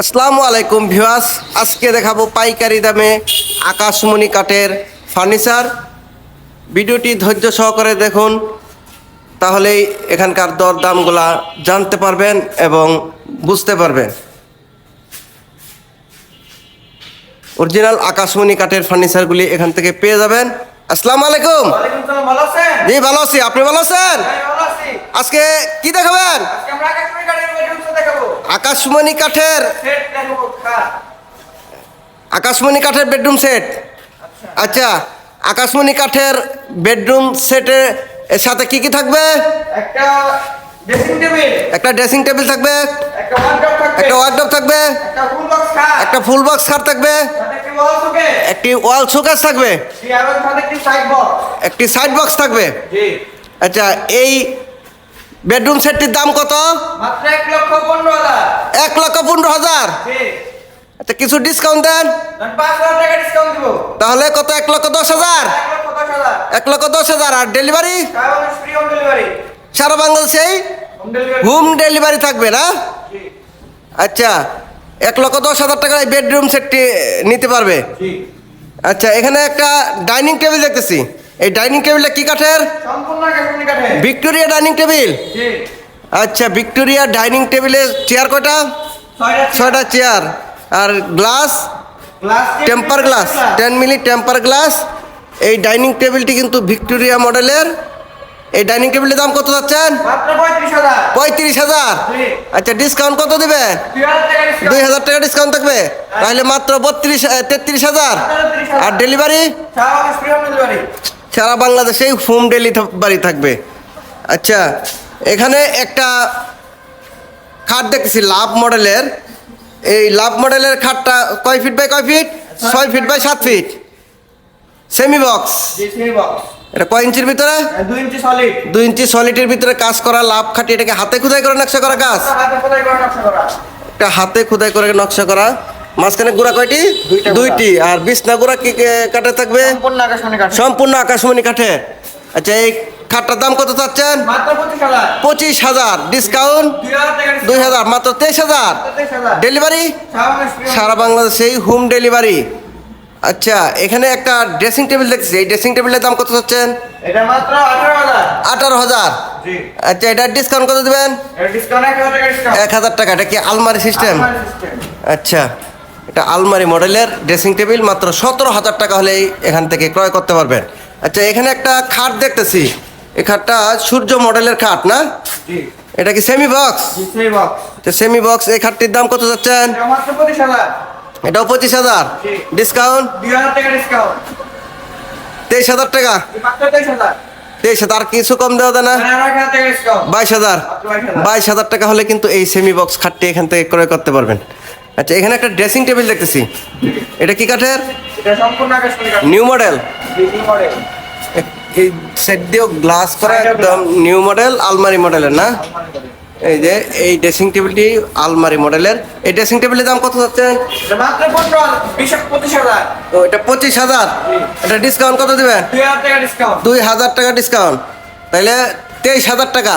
আসসালামু আলাইকুম ভিউয়ার্স। আজকে দেখাবো পাইকারি দামে আকাশমণি কাঠের ফার্নিচার। ভিডিওটি ধৈর্য সহকারে দেখুন তাহলেই এখানকার দর দামগুলা জানতে পারবেন এবং বুঝতে পারবেন। অরিজিনাল আকাশমণি কাঠের ফার্নিচারগুলি এখান থেকে পেয়ে যাবেন। আসসালামু আলাইকুম? জি ভালো আছি। আপনি ভালো আছেন? হ্যাঁ। আজকে কি দেখাবেন আজকে আমরা আকাশমণি কাঠের bedroom set দেখাবো। আকাশমণি কাঠের। আকাশমণি কাঠের বেডরুম সেট আচ্ছা। আকাশমণি কাঠের বেডরুম সেটের এর সাথে কি কি থাকবে? একটা ড্রেসিং টেবিল থাকবে। একটা wardrobe থাকবে, একটা ওয়ার্ডরোব থাকবে। একটা খাট, ফুল বক্স খাট থাকবে। একটি ওয়াল শোকেস থাকবে। একটি সাইড বক্স থাকবে। আচ্ছা এই বেডরুম সেটটির দাম কত? মাত্র এক লক্ষ পনেরো হাজার। আচ্ছা কিছু ডিসকাউন্ট দেন। টাকা। তাহলে কত? এক লক্ষ দশ হাজার? এক লক্ষ দশ হাজার। আর ডেলিভারি সারা বাংলাদেশেই হোম ডেলিভারি থাকবে না? আচ্ছা এক লক্ষ দশ হাজার টাকার বেডরুম সেটটি নিতে পারবে? আচ্ছা এখানে একটা ডাইনিং টেবিল দেখতেছি। এই ডাইনিং টেবিলটা কি কাঠের। Victoria dining table? আচ্ছা ভিক্টোরিয়া ডাইনিং টেবিলের চেয়ার কয়টা? ছয়টা চেয়ার। আর glass? Temper glass. Ten milli temper glass. এই ডাইনিং টেবিলটি কিন্তু ভিক্টোরিয়া মডেলের। এই ডাইনিং টেবিলের দাম কত যাচ্ছেন? পঁয়ত্রিশ হাজার। আচ্ছা ডিসকাউন্ট কত discount। দুই হাজার টাকা ডিসকাউন্ট। থাকবে? তাহলে মাত্র বত্রিশ তেত্রিশ হাজার। আর ডেলিভারি? সারা বাংলাদেশেই হোম ডেলিভারি থাকবে। আচ্ছা এখানে একটা খাট দেখতেছি লাভ মডেলের। এই লাভ মডেলের খাটটা কয় ফিট বাই কয় ফিট? ছয় ফিট বাই সাত ফিট। Semi box. এটা কয় ইঞ্চির ভিতরে? দুই ইঞ্চি। সলিডের ভিতরে কাজ করা লাভ খাটি এটাকে হাতে খুদাই করে নকশা করা কাজ। একটা হাতে খুদাই করে নকশা করা। মাঝখানে গুড়া কয়টি? দুইটা আর বিছনা গুড়া কি কাঠে থাকবে? সম্পূর্ণ আকাশমণি কাঠ। আচ্ছা এই খাটটার দাম কত চাচ্ছেন? পঁচিশ হাজার। ডিসকাউন্ট? দুই হাজার মাত্র তেইশ হাজার। ডেলিভারি? সারা বাংলাদেশেই হোম ডেলিভারি। আচ্ছা এখানে একটা ড্রেসিং টেবিল দেখছি এই ড্রেসিং টেবিলের দাম কত চাচ্ছেন। এটা আঠারো হাজার। আচ্ছা এটার ডিসকাউন্ট কত দেবেন। এক হাজার টাকা এটা কি আলমারি সিস্টেম আচ্ছা। এটা আলমারি মডেলের ড্রেসিং টেবিল মাত্র সতেরো হাজার টাকা হলেই এখান থেকে ক্রয় করতে পারবেন। আচ্ছা এখানে একটা খাট দেখতেছি। এই খাটটা সূর্য মডেলের খাট না? এটা কি সেমি বক্স। তো সেমি বক্স এই খাটটির দাম কত যাচ্ছেন। এটাও পঁচিশ হাজার। ডিসকাউন্ট। তেইশ হাজার টাকা? তেইশ হাজার। আর কিছু কম দেওয়া যায় না বাইশ হাজার। বাইশ হাজার। টাকা হলে কিন্তু এই সেমি বক্স খাটটি এখান থেকে ক্রয় করতে পারবেন। আচ্ছা এখানে একটা ড্রেসিং টেবিল দেখতেছি। এটা কি কাঠের। New model. এই সেট দিয়েও গ্লাস করা একদম নিউ মডেল আলমারি মডেলের না? এই যে এই ড্রেসিং টেবিলটি আলমারি মডেলের এই ড্রেসিং টেবিলের দাম কত পঁচিশ হাজার। এটা পঁচিশ হাজার? এটা ডিসকাউন্ট কত দেবে দুই হাজার টাকা ডিসকাউন্ট তাহলে তেইশ হাজার টাকা।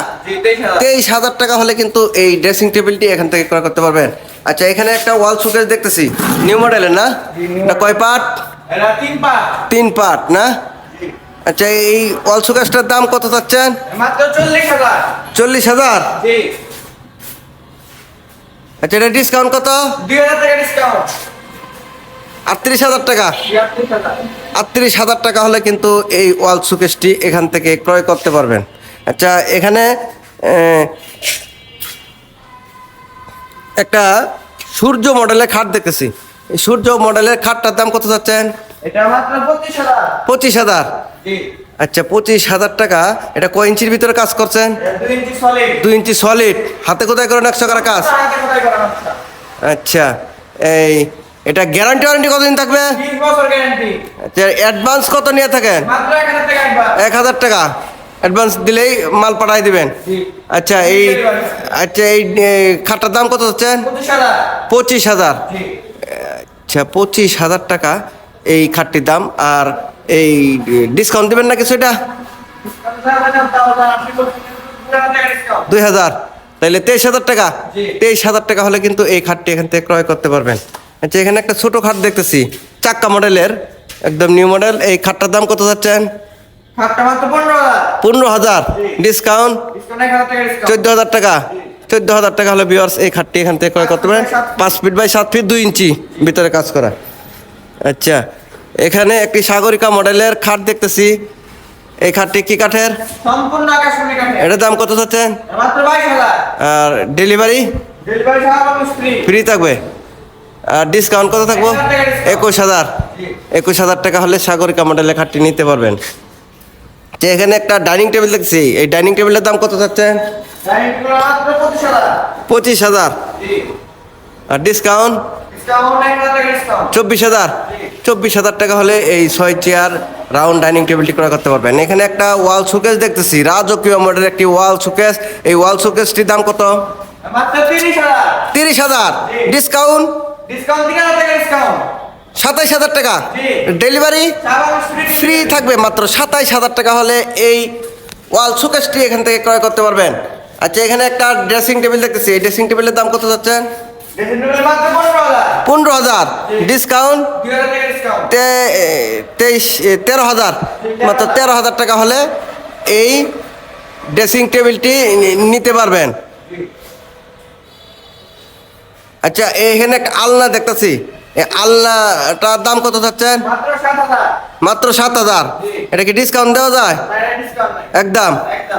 তেইশ হাজার। টাকা হলে কিন্তু এই ড্রেসিং টেবিলটি এখান থেকে ক্রয় করতে পারবেন। আচ্ছা এখানে একটা ওয়াল শোকেস দেখতেছি। নিউ মডেলের না? এটা কয় পার্ট এটা তিন পাট। তিন পার্ট না? আচ্ছা এই ওয়াল শোকেসটার দাম কত চাচ্ছেন? মাত্র চল্লিশ হাজার। চল্লিশ হাজার? জি। আচ্ছা এটা ডিসকাউন্ট কত? দুই হাজার টাকা discount। আটত্রিশ হাজার টাকা। আটত্রিশ হাজার। টাকা হলে কিন্তু এই ওয়াল শোকেসটি এখান থেকে ক্রয় করতে পারবেন। আচ্ছা এখানে একটা সূর্য মডেলের খাট দেখতেছি। সূর্য মডেলের খাটটার দাম কত যাচ্ছেন পঁচিশ হাজার। আচ্ছা পঁচিশ হাজার টাকা। এটা কয় ইঞ্চির ভিতরে কাজ করছেন? দুই ইঞ্চি সলিড হাতে কোথায় করে নকশা করা কাজ। আচ্ছা এই এটা গ্যারান্টি ওয়ারেন্টি কতদিন থাকবে? আচ্ছা অ্যাডভান্স কত নিয়ে থাকেন? এক হাজার টাকা। অ্যাডভান্স দিলেই মাল পাঠাই দিবেন? আচ্ছা এই আচ্ছা এই খাটটার দাম কত হচ্ছেন পঁচিশ হাজার। আচ্ছা পঁচিশ হাজার টাকা এই খাটটির দাম। আর এই ডিসকাউন্ট দেবেন না কিছু এটা? দুই হাজার। তাইলে তেইশ হাজার টাকা? তেইশ হাজার টাকা হলে কিন্তু এই খাটটি এখান থেকে ক্রয় করতে পারবেন। আচ্ছা এখানে একটা ছোট খাট দেখতেছি। চাক্কা মডেলের একদম নিউ মডেল এই খাটটার দাম কত যাচ্ছেন পনেরো হাজার। ডিসকাউন্ট? চোদ্দ হাজার টাকা। চোদ্দ হাজার টাকা হলে বিয়ার্স এই খাটটি এখান থেকে ক্রয় করতে পারেন। পাঁচ ফিট বাই সাত ফিট দুই ইঞ্চি ভিতরে কাজ করা। আচ্ছা। এখানে একটি সাগরিকা মডেলের খাট দেখতেছি। এই খাটটি কি কাঠের? এটার দাম কত চাচ্ছেন? হাজার। আর ডেলিভারি? ফ্রি থাকবে। আর ডিসকাউন্ট কত থাকব? একুশ হাজার। একুশ হাজার টাকা হলে সাগরিকা মডেলের খাটটি নিতে পারবেন। যে এখানে একটা ডাইনিং টেবিল দেখছি। এই ডাইনিং টেবিলের দাম কত মাত্র পঁচিশ হাজার। আর ডিসকাউন্ট? চব্বিশ হাজার। চব্বিশ হাজার টাকা হলে এই ছয় চেয়ার রাউন্ড ডাইনিং টেবিলটি ক্রয় করতে পারবেন। এখানে একটা ওয়াল শোকেস দেখতেছি রাজকীয় মডেলের একটি ওয়াল শোকেস। এই ওয়াল শোকেসটির দাম কত? তিরিশ হাজার। ডিসকাউন্ট? ডিসকাউন্ট। সাতাইশ হাজার টাকা। ডেলিভারি ফ্রি থাকবে মাত্র সাতাইশ হাজার টাকা হলে এই ওয়াল শোকেসটি এখান থেকে ক্রয় করতে পারবেন। আচ্ছা এখানে একটা ড্রেসিং টেবিল দেখতেছি। এই ড্রেসিং টেবিলের দাম কত যাচ্ছেন পনেরো হাজার। ডিসকাউন্ট তেইশ তেরো হাজার। মাত্র তেরো হাজার টাকা হলে এই ড্রেসিং টেবিলটি নিতে পারবেন। আচ্ছা এখানে একটা আলনা দেখতেছি। এই আলনাটার দাম কত চাচ্ছেন? মাত্র সাত হাজার। এটা কি ডিসকাউন্ট দেওয়া যায়? একদম।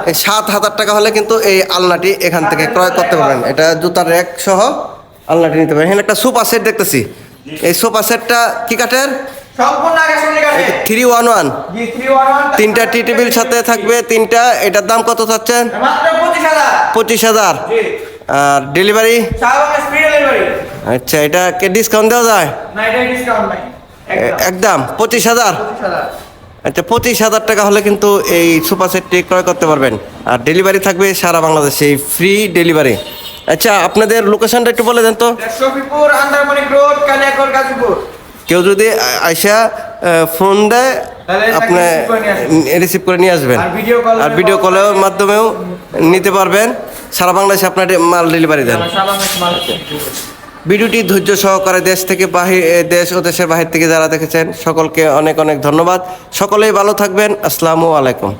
এই সাত হাজার টাকা হলে কিন্তু এই আলনাটি এখান থেকে ক্রয় করতে পারবেন। এটা জুতার র্যাক সহ আলনাটি নিতে পারবেন। এখানে একটা সোফা সেট দেখতেছি। এই সোফা সেটটা কি কাঠের? থ্রি ওয়ান ওয়ান তিনটা টি টেবিল সাথে থাকবে তিনটা। এটার দাম কত চাচ্ছেন? পঁচিশ হাজার। আর ডেলিভারি ছাড়া এবং স্ত্রী ডেলিভারি আচ্ছা এটা এটাকে ডিসকাউন্ট দেওয়া যায়? না এটা ডিসকাউন্ট নাই। একদম। পঁচিশ হাজার? আচ্ছা পঁচিশ হাজার টাকা হলে কিন্তু এই সোফা সেটটি ক্রয় করতে পারবেন। আর ডেলিভারি থাকবে সারা বাংলাদেশে ফ্রি ডেলিভারি আচ্ছা আপনাদের লোকেশনটা একটু বলে দেন তো। কেউ যদি আইসা ফোন দেয় আপনি। রিসিভ করে নিয়ে আসবেন। আর ভিডিও কলের মাধ্যমেও নিতে পারবেন। সারা বাংলাদেশে আপনার মাল ডেলিভারি দেন। ভিডিওটি ধৈর্য সহকারে দেশ থেকে বাহির দেশ ও দেশের বাহির থেকে যারা দেখেছেন, সকলকে অনেক অনেক ধন্যবাদ। সকলেই ভালো থাকবেন। আসসালামু আলাইকুম।